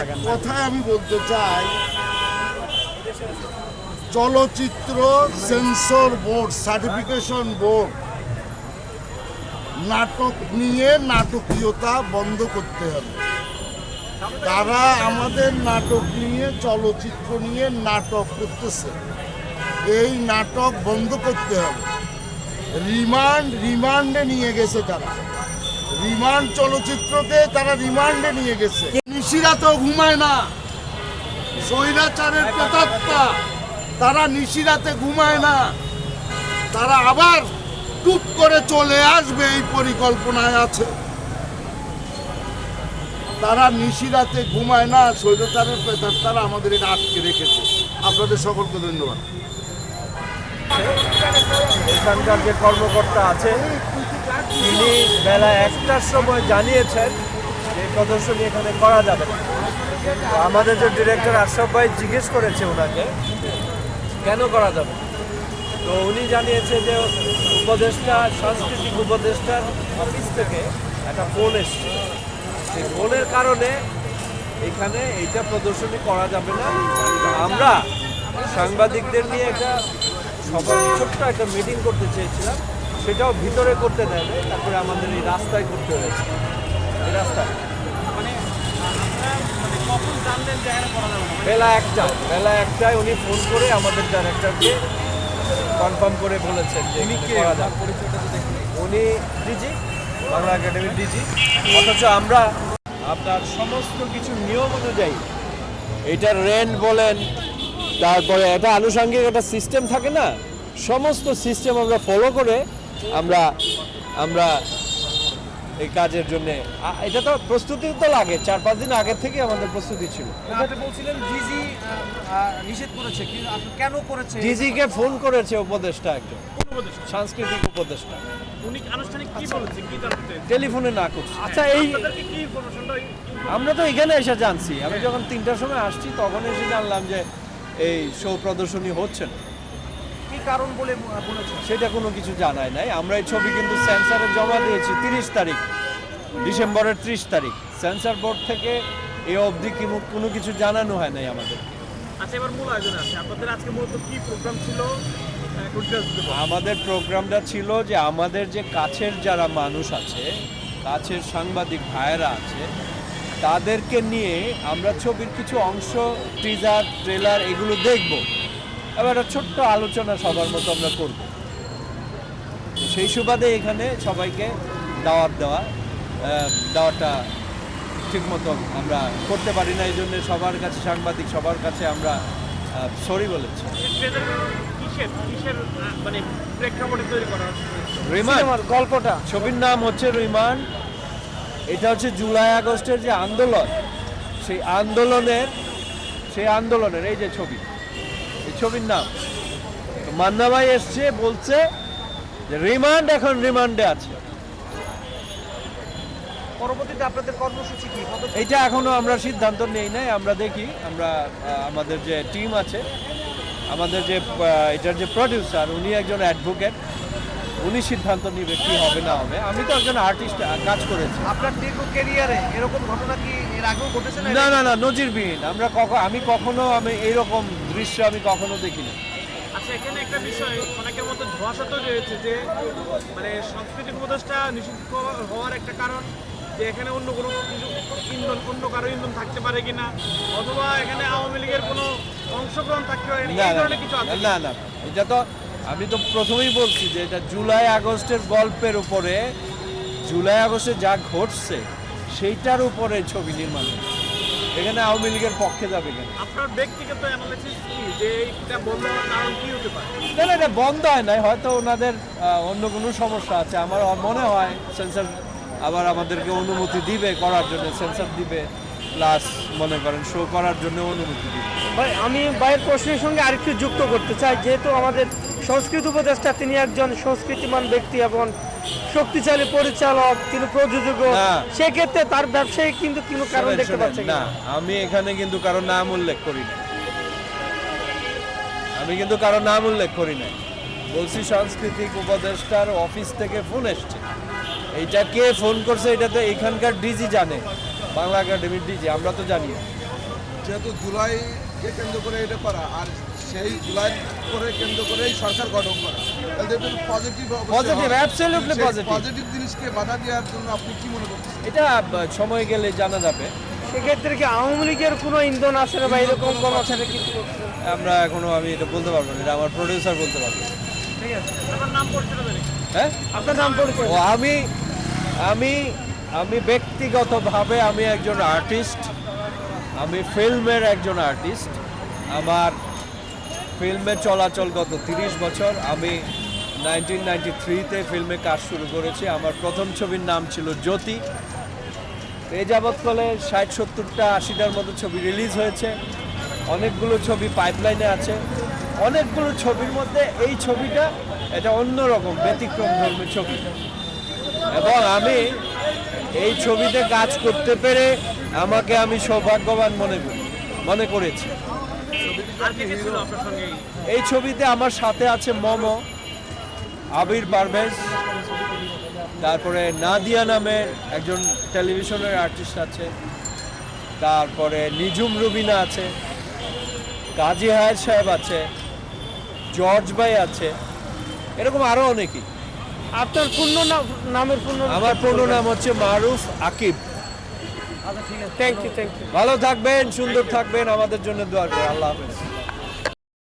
এক কথায় আমি বলতে চাই, চলচ্চিত্র সেন্সর বোর্ড, সার্টিফিকেশন বোর্ড, নাটক নিয়ে নাটকীয়তা বন্ধ করতে হবে। তারা আমাদের নাটক নিয়ে, চলচ্চিত্র নিয়ে নাটক করতেছে। এই নাটক বন্ধ করতে হবে। রিমান্ড, রিমান্ডে নিয়ে গেছে তারা। রিমান্ড চলচ্চিত্রকে তারা রিমান্ডে নিয়ে গেছে। নিশিরা তো ঘুমায় না। স্বৈরাচারের প্রেতাত্মা তারা নিশিরাতে ঘুমায় না। তারা আবার টুপ করে চলে আসবে এই পরিকল্পনায় আছে। তারা নিশিরাতে ঘুমায় না, স্বৈরাচারের প্রেতাত্মারা আমাদের এটা আটকে রেখেছে। আপনাদের সকলকে ধন্যবাদ। এখানকার যে কর্মকর্তা আছে তিনি বেলা একটার সময় জানিয়েছেন প্রদর্শনী এখানে করা যাবে। আমাদের যে ডিরেক্টর আশরাফ ভাই জিজ্ঞেস করেছে ওনাকে, কেন করা যাবে? তো উনি জানিয়েছে যে উপদেষ্টা, সাংস্কৃতিক উপদেষ্টার অফিস থেকে একটা ফোন এসছে। সেই ফোনের কারণে এখানে এইটা প্রদর্শনী করা যাবে না। আমরা সাংবাদিকদের নিয়ে একটা সবার ছোট্ট একটা মিটিং করতে চেয়েছিলাম। সেটাও ভিতরে করতে দেয় তারপরে আমাদের এই রাস্তায় করতে হয়েছে। এই রাস্তায়। বেলা একটা বেলা একটায় উনি ফোন করে আমাদের ডাইরেক্টরকে কনফার্ম করে বলেছেন যে উনি ডিজি বাংলা একাডেমির ডিজি। অথচ আমরা আপনার সমস্ত কিছু নিয়ম অনুযায়ী এটা রেন্ট বলেন তারপরে একটা আনুষঙ্গিক একটা সিস্টেম থাকে না? সমস্ত সিস্টেম আমরা ফলো করে আমরা আমরা এই কাজের জন্য। এটা তো প্রস্তুতি তো লাগে চার পাঁচ দিন আগে থেকে আমাদের প্রস্তুতি ছিল। আপনি বলছিলেন জিজি নিষেধ করেছে কেন করেছে? ডিজিকে ফোন করেছে উপদেষ্টা একজন। সাংস্কৃতিক উপদেষ্টা। উনি আনুষ্ঠানিক কি বলেছে? কি টেলিফোনে না করছে। আচ্ছা এই আমরা তো এখানে এসে জানছি। আমি যখন তিনটার সময় আসছি তখন এসে জানলাম যে এই শো প্রদর্শনী হচ্ছে না। কারণ বলে বলেছে সেটা কোনো কিছু জানায় নাই। আমরা এই ছবি কিন্তু সেন্সারে জমা দিয়েছি তিরিশ তারিখ ডিসেম্বরের ত্রিশ তারিখ। সেন্সার বোর্ড থেকে এ অবধি কিমু- কোনো কিছু জানানো হয় নাই আমাদের। আচ্ছা এবার মূল আয়োজন আছে। আপনাদের আজকে মূলত কি প্রোগ্রাম ছিল? বলুন। আমাদের প্রোগ্রামটা ছিল যে আমাদের যে কাছের যারা মানুষ আছে কাছের সাংবাদিক ভাইয়েরা আছে তাদেরকে নিয়ে আমরা ছবির কিছু অংশ টিজার ট্রেলার এগুলো দেখব। এবার একটা ছোট্ট আলোচনা সবার মতো আমরা করব। তো সেই সুবাদে এখানে সবাইকে দাওয়াত দেওয়া আহ, দাওয়াতটা ঠিক মতো আমরা করতে পারি না এই জন্য সবার কাছে সাংবাদিক সবার কাছে আমরা সরি বলেছি। মানে প্রেক্ষাপটে তৈরি করা হচ্ছে? রিমান্ড গল্পটা। ছবির নাম হচ্ছে রিমান্ড এটা হচ্ছে জুলাই আগস্টের যে আন্দোলন সেই আন্দোলনের সেই আন্দোলনের এই যে ছবি। ছবির নাম। মান্না ভাই এসছে বলছে যে রিমান্ড এখন রিমান্ডে আছে। এটা আপনাদের কর্মসূচি কি? হবে এইটা এখনও আমরা সিদ্ধান্ত নেই নাই আমরা দেখি। আমরা আমাদের যে টিম আছে আমাদের যে এটার যে প্রডিউসার উনি একজন অ্যাডভোকেট উনি সিদ্ধান্ত নেবে কি হবে না হবে। আমি তো একজন আর্টিস্ট কাজ করেছি। আপনার দীর্ঘ ক্যারিয়ারে এরকম ঘটনা কি এর আগেও ঘটেছে না? না না নজিরবিহীন। আমরা কখন আমি কখনো আমি এইরকম দৃশ্য আমি কখনো দেখিনি। আচ্ছা এখানে একটা বিষয় অনেকের মধ্যে ধোয়াশা তৈরি হয়েছে যে মানে সাংস্কৃতিক উপদেশটা নিষিদ্ধ হওয়ার একটা কারণ যে এখানে অন্য কোনো কিছু ইন্ধন অন্য কারও ইন্ধন থাকতে পারে কিনা অথবা এখানে আওয়ামী লীগের কোনো অংশগ্রহণ থাকতে পারে না না না। এটা তো আমি তো প্রথমেই বলছি যে এটা জুলাই আগস্টের গল্পের উপরে জুলাই আগস্টে যা ঘটছে সেইটার উপরে ছবি নির্মাণ। এখানে আওয়ামী লীগের পক্ষে যাবে কেন? আপনার ব্যক্তিগত অ্যানালাইসিস কি? যে এটা বন্ধ কারণ কি হতে পারে? না না এটা বন্ধ হয় নাই হয়তো ওনাদের অন্য কোনো সমস্যা আছে। আমার মনে হয় সেন্সার আবার আমাদেরকে অনুমতি দিবে করার জন্য সেন্সার দিবে প্লাস মনে করেন শো করার জন্য অনুমতি দিবে। ভাই আমি ভাইয়ের প্রশ্নের সঙ্গে আরেকটু যুক্ত করতে চাই যেহেতু আমাদের সংস্কৃত উপদেষ্টা তিনি একজন সংস্কৃতিমান ব্যক্তি এবং শক্তিশালী পরিচালক তিনি প্রযোজক। সেক্ষেত্রে তার ব্যবসায়ী কিন্তু কোনো কারণ দেখতে পাচ্ছে না আমি এখানে কিন্তু কারও নাম উল্লেখ করি না আমি কিন্তু কারও নাম উল্লেখ করি নাই। বলছি সাংস্কৃতিক উপদেষ্টার অফিস থেকে ফোন এসছে। এইটা কে ফোন করছে এটা তো এখানকার ডিজি জানে। বাংলা একাডেমির ডিজি আমরা তো জানি। যেহেতু জুলাইকে কেন্দ্র করে এটা করা আর সেই জুলাই করে কেন্দ্র করেই সরকার গঠন করা। তাহলে পজিটিভ absolutely positive. পজিটিভ জিনিসকে বাধা দেওয়ার জন্য আপনি কি মনে করছেন? এটা সময় গেলে জানা যাবে। সেক্ষেত্রে কি আওয়ামী লীগের কোনো ইন্ধন আছে না বা এরকম কোনো আছে না কিছু আমরা এখনও আমি এটা বলতে পারব না এটা আমার প্রডিউসার বলতে পারব। ঠিক আছে। আপনার নাম জানি হ্যাঁ? আপনার নাম ও আমি আমি আমি ব্যক্তিগতভাবে আমি একজন আর্টিস্ট আমি ফিল্মের একজন আর্টিস্ট আমার ফিল্মে চলাচল গত তিরিশ বছর। আমি নাইনটিন নাইনটি থ্রিতে ফিল্মে কাজ শুরু করেছি। আমার প্রথম ছবির নাম ছিল জ্যোতি। এই যাবৎকালে ষাট সত্তরটা আশিটার মতো ছবি রিলিজ হয়েছে। অনেকগুলো ছবি পাইপলাইনে আছে। অনেকগুলো ছবির মধ্যে এই ছবিটা এটা অন্যরকম ব্যতিক্রম ধর্মের ছবি। এবং আমি এই ছবিতে কাজ করতে পেরে আমাকে আমি সৌভাগ্যবান মনে করি মনে করেছি। এই ছবিতে আমার সাথে আছে মম আবির পারভেজ তারপরে নাদিয়া নামের একজন টেলিভিশনের আর্টিস্ট আছে তারপরে নিজুম রুবিনা আছে কাজী হায়াত সাহেব আছে জর্জ ভাই আছে এরকম আরও অনেকেই। আপনার পূর্ণ নাম নামের পূর্ণ আমার পূর্ণ নাম হচ্ছে Maruf Akib. Thank you thank you ভালো থাকবেন সুন্দর থাকবেন আমাদের জন্য দোয়া করে আল্লাহ হাফেজ।